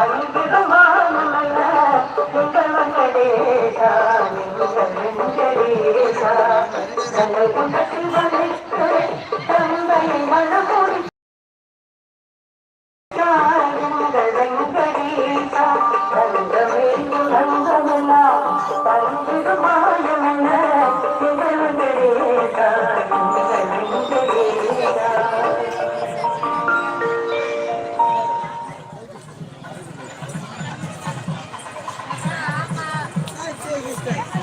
ராஜா distance.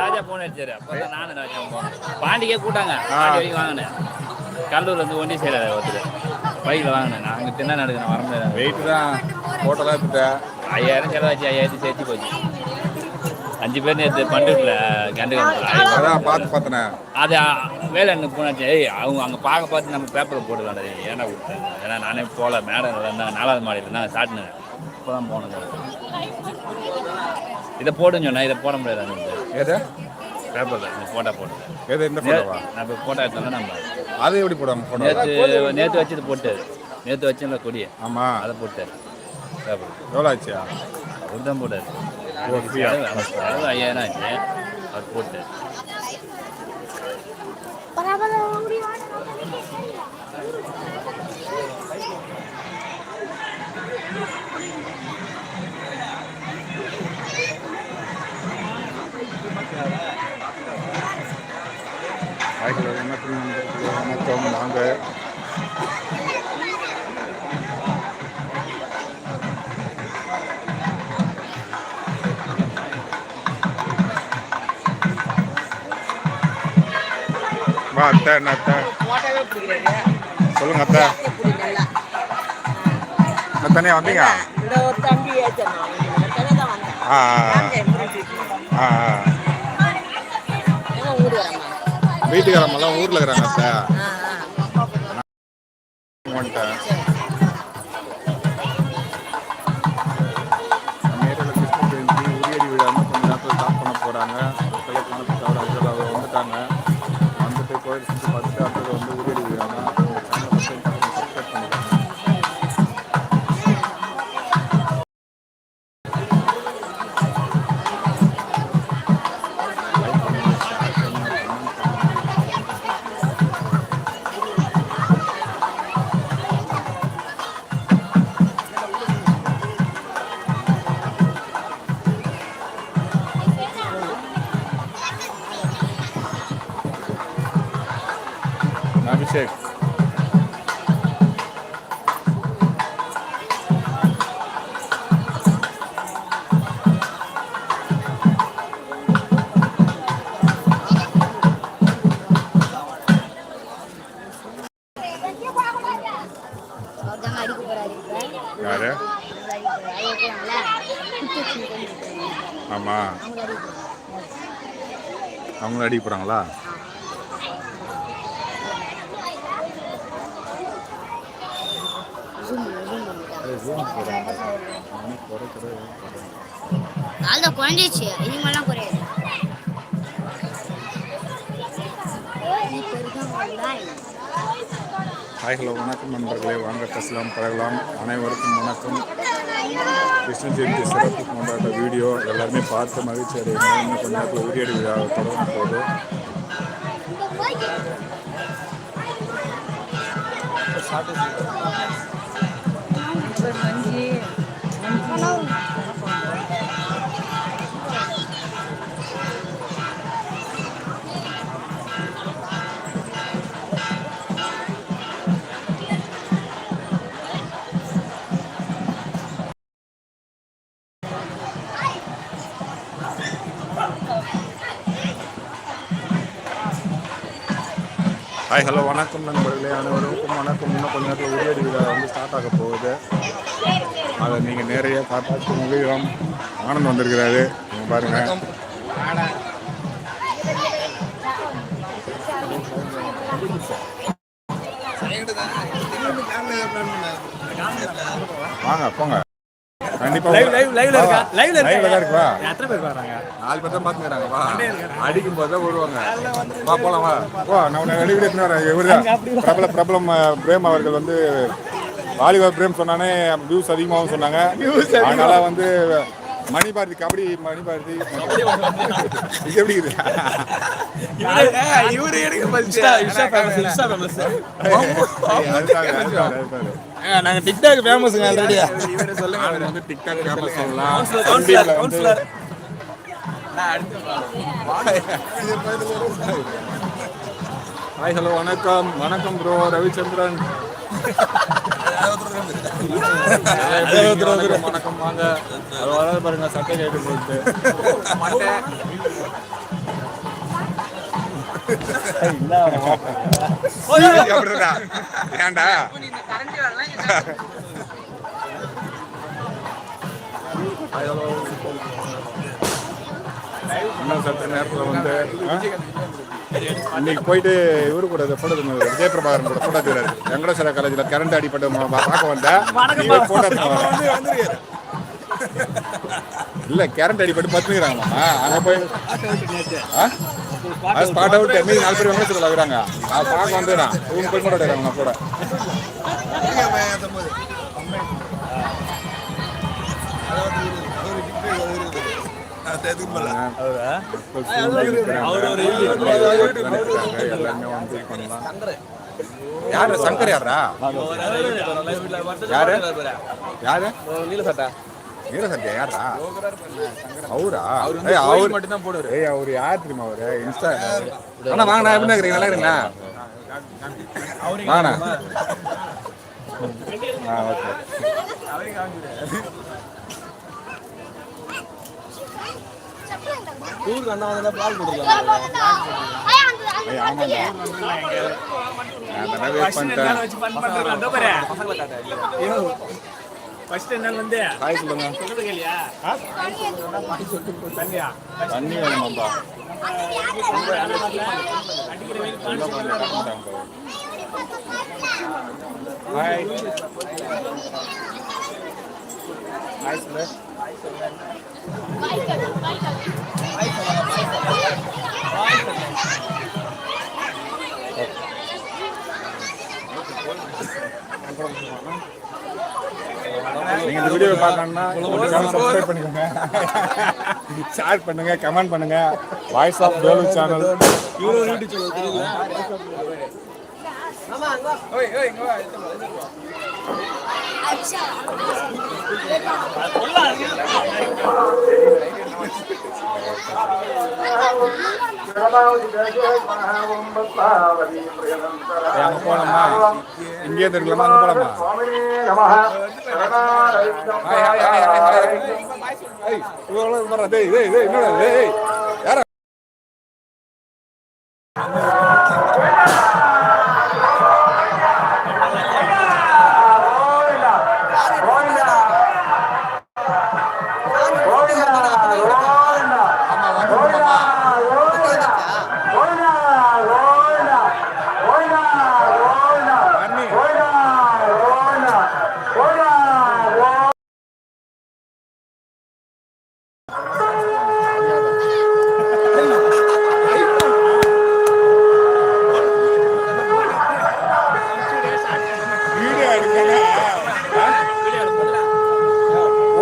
ராஜா phone அடிச்சாரு. அப்போ தான் நானும் ராஜா போனேன். பாண்டிக்கே கூட்டாங்க. பாண்டி வாங்கினேன். கடலூர் வந்து ஒண்டி செய்யறாரு ஒருத்தர். பைக்கில் வாங்கினேன். நான் அங்கே தின்னா நடக்கிறேன். வர முடியாது. வெயிட் தான். ஃபோட்டோலாம் எடுத்துட்டேன். ஐயாயிரம் செலவாச்சு. ஐயாயிரத்தி சேர்த்து போச்சு. அஞ்சு பேர் நேற்று பண்டுல கண்டு அதான் பார்த்து பார்த்தனே. அது வேலைன்னு போனாச்சு ஏய் அவங்க அங்கே பார்க்க பார்த்து நம்ம பேப்பரில் போட்டுக்கலாம் ஏன்னா விட்டேன் ஏன்னா நானே போகல. மேடம் நாலாவது மாடியில் இருந்தாங்க. சாட்டினேன். இப்போ தான் போனது. இதை போடுன்னு சொன்னேன் இதை போட முடியாது எது? பேப்பரில் இந்த போட்டா போட்டு எது இந்த ஃபோட்டோவா நம்ம போட்டோ எடுத்தோம்னா நம்ம அது எப்படி போடாம ஃபோட்டோ நேற்று நேற்று வச்சது போட்டாரு நேற்று வச்சுல கொடியை ஆமாம் அதை போட்டாரு பேப்பர் எவ்வளோ ஆச்சியா? அவர் தான் போட்டாரு. ஐயாயிரம் ஆச்சு. அவர் போட்டார் வாங்க வா அத்தை என்ன அத்தை. சொல்லுங்க அத்தை. தனியாக வந்தீங்க? ஆ ஆ வீட்டுக்காரம்மெல்லாம் ஊரில் இருக்கிறாங்க அத்தை. அபிஷேக் போறாங்க. ஆமாம் அவங்கள அடிக்க அடிக்க போகிறாங்களா அதான் குறைஞ்சிச்சு இனிமேலாம் குறையாது ஹாய் ஹலோ வணக்கம் நண்பர்களே. வாங்க பேசலாம் பழகலாம். அனைவருக்கும் வணக்கம். கிருஷ்ண ஜெயந்தி சிறப்பு கொண்டாட்ட வீடியோ. எல்லாருமே பார்த்து மகிழ்ச்சி அடையுங்க. இன்னும் கொஞ்ச நேரத்தில் உரியடி விழா தொடங்க போகுது. ஹாய் ஹலோ வணக்கம் நண்பர்களே. அனைவருக்கும் வணக்கம். இன்னும் கொஞ்ச நேரத்தில் உரியடி விழா வந்து ஸ்டார்ட் ஆக போகுது. அதை நீங்கள் நேரையாக காப்பாற்றி முகிழம் ஆனந்த் வந்திருக்கிறாரு. நீங்க பாருங்க. வாங்க போங்க. கண்டிப்பா அடிக்கும் போது வருவாங்க. வா போலாம் வா. வா இவர் தான். பிரபல பிரபலம் பிரேம் அவர்கள் வந்து வாலிபால் பிரேம் சொன்னானே வியூஸ் அதிகமாகும் சொன்னாங்க. அதனால வந்து மணி பாரதி கபடி மணி பாரதி இது எப்படி இருக்குது இவரு. நாங்க டிக்டாக் ஃபேமஸ்ங்க ஆல்ரெடி இவரை சொல்லுங்க வந்து டிக்டாக் ஃபேமஸ் சொல்லலாம். ஹாய் ஹலோ வணக்கம். வணக்கம் ப்ரோ ரவிச்சந்திரன். வணக்கம், வணக்கம் வாங்க அது வராது பாருங்க சட்டை கேட்டு இன்னும் நேரத்தில் வந்து இன்னைக்கு போயிட்டு இவரு கூட போட்டோ விஜய பிரபாகரன் கூட போட்டோ எடுக்கிறாரு வெங்கடேஸ்வர காலேஜில் கரண்ட் அடிப்பட்டு பார்க்க வந்தேன் போட்டோ இல்ல கரண்ட் அடிப்பட்டு பத்துக்கிறாங்கம்மா அங்க போய் ஸ்பாட் அவுட் மீதி நாலு பேர் வெங்கடேஸ்வரில் இருக்கிறாங்க நான் பார்க்க வந்துடுறேன் இவங்க போய் போட்டோ எடுக்கிறாங்க கூட எல்லாமே வந்து பண்ணலாம் யாரு சங்கர் யாரா யாரு யாரு நீல நீல சத்யா யாரா அவரா ஏய் அவர் மட்டும் தான் போடுவாரு ஏய் அவர் யார் தெரியுமா அவரு இன்ஸ்டா அண்ணா வாங்கண்ணா எப்படி இருக்கிறீங்க நல்லா இருக்கீங்களா வாங்கண்ணா ஆ ஓகே ஊருக்கு அண்ணா வந்தா பால் போட்டுருக்காங்க ஏய் ஆமாண்டா நான் தானே வெயிட் பண்ணிட்டேன் வச்சு ஃபன் பண்றாங்க அதோ பாரு. ஃபர்ஸ்ட் என்ன வந்து ஹாய் சொல்லுங்க. சொல்றது கேளியா தண்ணியா? தண்ணி வேணுமாப்பா ஹாய் ஹாய் சொல்லு நீங்க இந்த வீடியோ பார்க்கணும்னா சப்ஸ்கிரைப் பண்ணிக்கோங்க. ஷேர் பண்ணுங்க கமெண்ட் பண்ணுங்க. வாய்ஸ் ஆஃப் வேலு சேனல் இவரு யூடியூப் சேனல் தெரியல அங்க போலாமா இங்கே இருக்கலாமா அங்க போலாமா hi hi hi hi hi இவ்வளவு வர டேய் டேய் டேய் என்னடா டேய் யாரா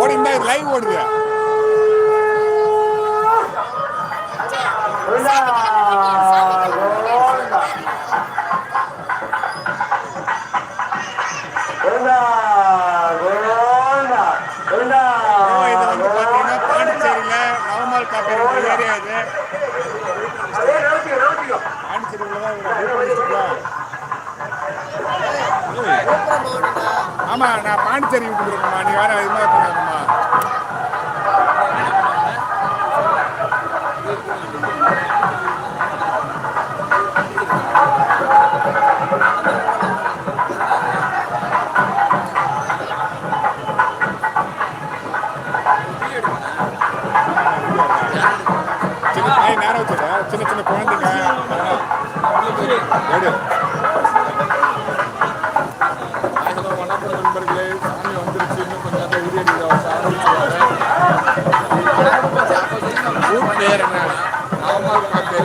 ஓடிந்தா லைவ் ஓடுது. பார்த்து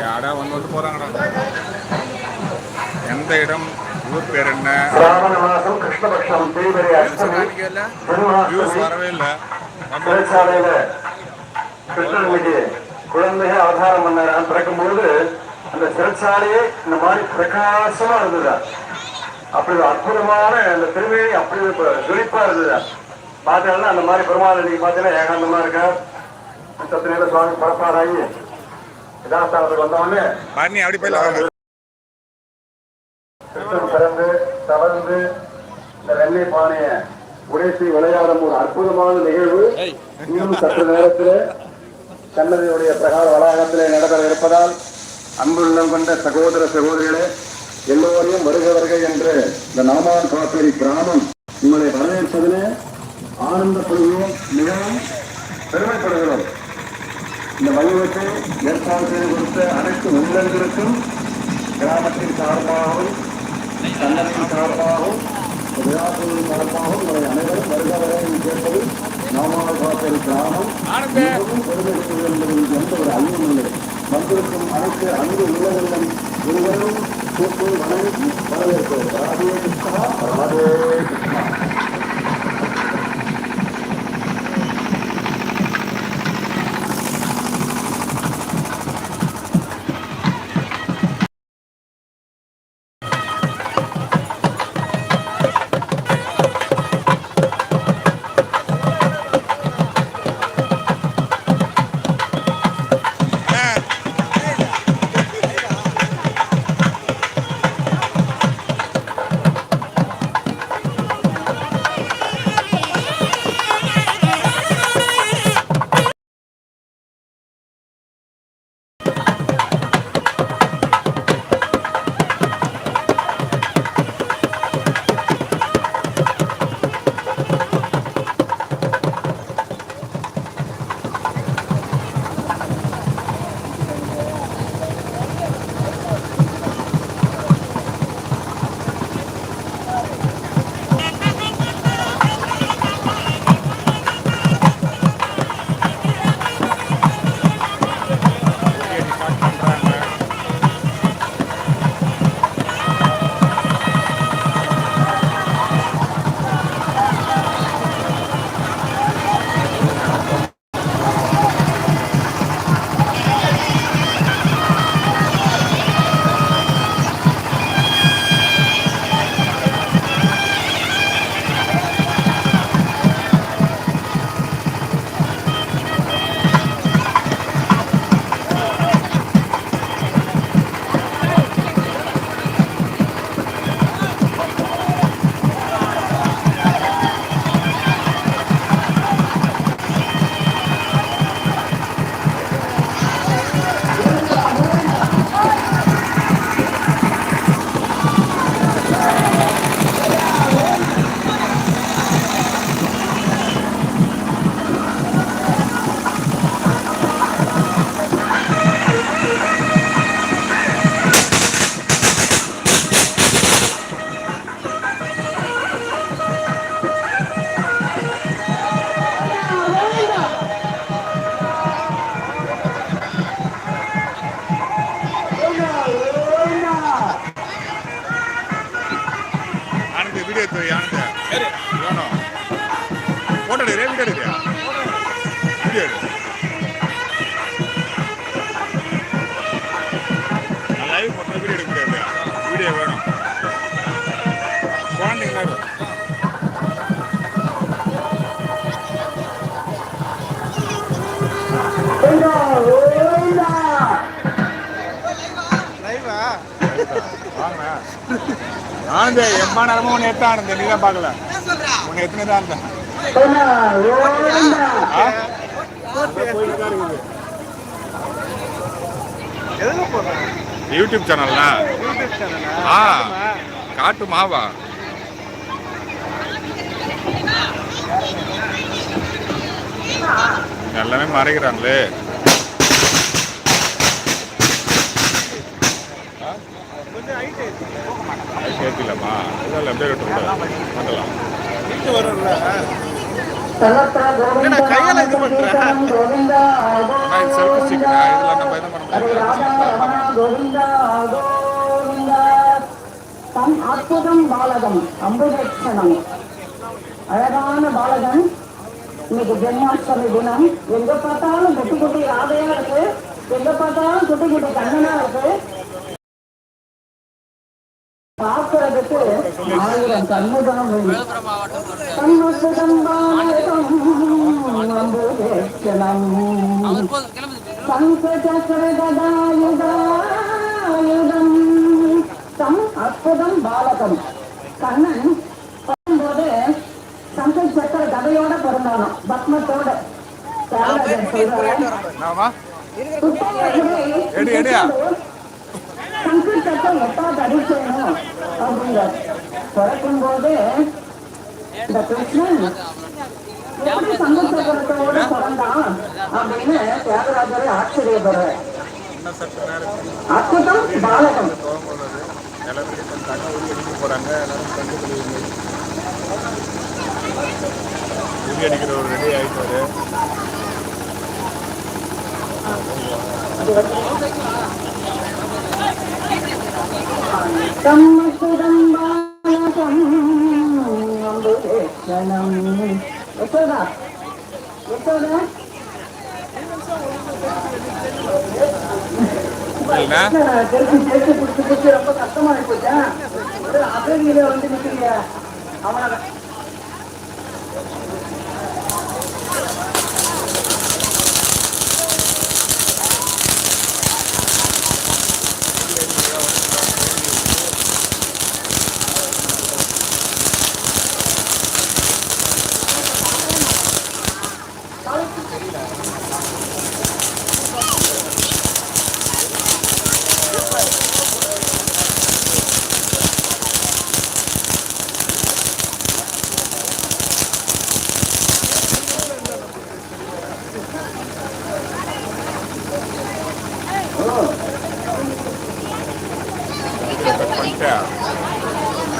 யாரா வந்து வந்து எந்த இடம் ஊர் பேர் என்ன வரவே இல்லை தொழிற்சாலையில கிருஷ்ணன் குழந்தைகள் ஆதாரம் பண்ண பிறக்கும் பொழுது அந்த சிறைச்சாலையே இந்த மாதிரி பிரகாசமா இருந்ததா? அப்படி ஒரு அற்புதமான அந்த திருமேனி அப்படி ஜொலிப்பா இருந்ததா? பார்த்தீங்கன்னா அந்த மாதிரி பெருமாள் இன்னைக்கு பார்த்தீங்கன்னா ஏகாந்தமா இருக்கா சத்து நேரம் சுவாமி பரப்பாராகி யதாஸ்தானத்துக்கு வந்தவொடனே கிருஷ்ணன் பிறந்து தவழ்ந்து இந்த வெள்ளை பானைய உடைசி விளையாடும் ஒரு அற்புதமான நிகழ்வு இன்னும் சற்று நேரத்தில் கண்ணதியுடைய பிரகார வளாகத்திலே நடைபெற இருப்பதால் அன்புள்ளம் கொண்ட சகோதர சகோதரிகளே எல்லோரையும் வருக வருக என்று இந்த நாமான் காப்பேரி கிராமம் உங்களை வரவேற்பதிலே ஆனந்தப்படுகிறோம் மிகவும் பெருமைப்படுகிறோம். இந்த வைபவத்தை ஏற்பாடு செய்து கொடுத்த அனைத்து உள்ளங்களுக்கும் கிராமத்தின் சார்பாகவும் கண்ணனின் சார்பாகவும் விழாக்களின் சார்பாகவும் உங்களை அனைவரும் வருக வரையும் கேட்பது நாமால் காப்பேரி கிராமம். மிகவும் பெருமை என்பதில் எந்த ஒரு ஐயம் இல்லை. வந்திருக்கும் அனைத்து அன்பு உள்ளவர்களும் இருவரும் கூட்டு வணங்கி வரவேற்போம் ராதே கிருஷ்ணா. ராதே கிருஷ்ணா. போட்டோ ரேவி கார்டு இல்லையா வீடியோ நான் லைவ் போட்டோ வீடியோ எடுக்க முடியாது வீடியோ வேணும் குழந்தைங்களா லைவா வாங்க. ஆனந்த எம்மா நேரமும் உன்னை எத்த ஆனந்த? நீ தான் பார்க்கல. உன்னை எத்தனை தான் இருந்தேன் யூடியூப் சேனல்னா? ஆ காட்டு மாவா. எல்லாமே மறைக்கிறாங்களே கேட்கலாமா இதெல்லாம் அப்படியே கட்டு பண்ணலாம் கையால இது பண்ற ஆனா இது செல்ஃபி ஸ்டிக்னா இதெல்லாம் நம்ம என்ன பண்ண முடியாது. கோவிந்தா கோவிந்தா. தம் அற்புதம் பாலகம் அம்புதட்சணம் அழகான பாலகன் இன்னைக்கு ஜென்மாஷ்டமி தினம். எங்க பார்த்தாலும் குட்டி குட்டி ராதையா இருக்கு. எங்க பார்த்தாலும் குட்டி குட்டி கண்ணனா இருக்கு. பார்க்கறதுக்கு ஆயிரம் கண்ணுதான் தம் அற்புதம் பாலகம் கண்ணன் பிறந்தபோது சங்க சக்கர கதையோட பிறந்தானோ பத்மத்தோட தியாகராஜர் சொல்றாரு, என்னவா புத்தகத்திலே எடு, எட்டாவது அடிக்கணும் அப்படிங்கிறார் பிறக்கும் போது இந்த கிருஷ்ணன் எப்படி சங்க பிறந்தான் அப்படின்னு தியாகராஜரை ஆச்சரியப்படுறார் அற்புதம் பாலகம் அடிக்கிறவர் ரெடி ஆயிட்டாரு உரி ரொம்ப கஷ்டமா போச்சா வந்து நிற்கிறீங்க அவனை